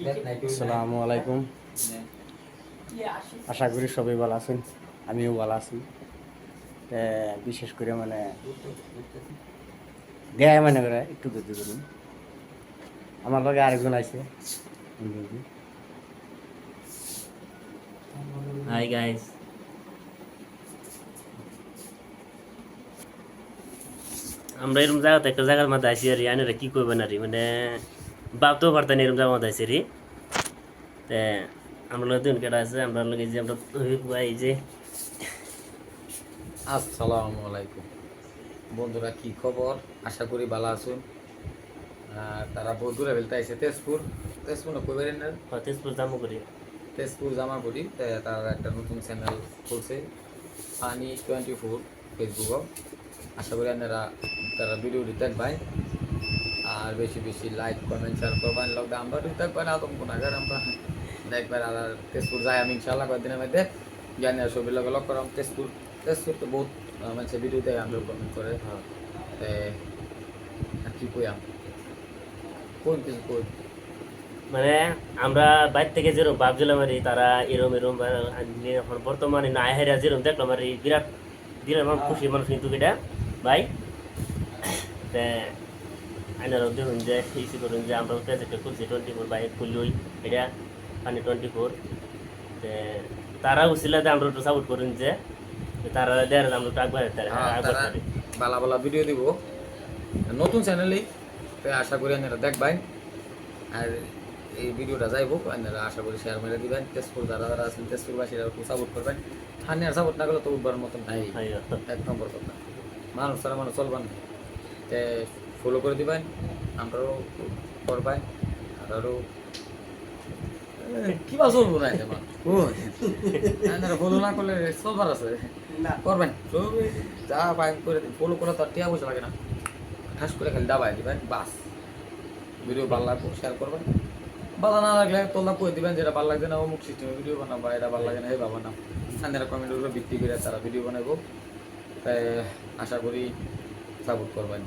আসসালামু আলাইকুম আশা করি সবাই ভালো আছেন। আমিও ভালো আছি। বিশেষ করে মানে দেয় মানে করে একটু গতি করুন আমার লগে আরেকজন আছে। হাই গাইস আমরা এরকম জায়গাতে একটা জায়গার মধ্যে আছি আর আনারা কি করবেন আর মানে ভাবতেও পারতেন এরকম মধ্যে আছি রে তে আমরা লোক দিন কেটে আছে আমরা লোক যে আমরা এই যে। আসসালামু আলাইকুম। বন্ধুরা কি খবর? আশা করি ভালো আছেন। তারা বহু দূরে ফেলতে আইসে তেজপুর। তেজপুর না কইবেন না তেজপুর জামু করি তেজপুর জামাগুড়ি। তারা একটা নতুন চ্যানেল খুলছে পানি টোয়েন্টি ফোর ফেসবুকও আশা করি আপনারা তারা ভিডিওটি দেখবেন আর বেশি বেশি লাইক কমেন্ট শেয়ার করবেন লগদা আমরা দেখবেন আদম গুণাগার আমরা দেখবেন আর তেজপুর যাই আমি ইনশাল্লাহ কয়েকদিনের মধ্যে। জ্ঞানী ছবি লগে লগ করাম তেজপুর তেজপুর তো বহুত মানুষের ভিডিও দেয় আমরা কমেন্ট করে। হ্যাঁ। আর কি কইয়াম? কোন কিছু কই? মানে আমরা বাইর থেকে যেরকম ভাবছিলাম আর তারা এরম এরম এখন বর্তমানে না হেরা যেরকম দেখলাম আর বিরাট বিরাট আমার খুশি মানুষ কিন্তু এটা। ভাই তে আইনারা দেখুন যে ইসি করুন যে আমরা প্রজেক্টে খুলছি টোয়েন্টি ফোর বাই খুললই এটা পানি টোয়েন্টি ফোর তারা উচিলা আমরা একটু সাপোর্ট করুন যে তারা দেয় আমরা একটু আগবার হ্যাঁ, তারা বালা বালা ভিডিও দিব। নতুন চ্যানেলেই আশা করি আপনারা দেখবেন। আর এই ভিডিওটা যাইব আপনারা আশা করি শেয়ার মেরে দিবেন। তেজপুর যারা যারা আছেন তেজপুরবাসীরা একটু সাপোর্ট করবেন। আর সাপোর্ট না করলে তো উঠবার মতন নাই। এক নম্বর কথা। মানুষ তারা মানুষ চলবেন তে ফলো করে দিবেন আমরাও করবেন আরও কিবা চলবো না এটা মানুষ ফলো না করলে চলবার আছে। করবেন যা পাই করে ফলো করে তো টিয়া পয়সা লাগে না। ঠাস করে খালি দাবাই দিবেন বাস ভিডিও ভালো লাগবে শেয়ার করবেন ভালো না লাগলে তোলা কই দিবেন যেটা ভালো লাগছে না অমুক সিস্টেমে ভিডিও বানাবো এটা ভালো লাগে না এই বাবা না। আপনারা কমেন্টের উপরে ভিত্তি করে তারা ভিডিও বানাবো। তাই আশা করি সাপোর্ট করবেন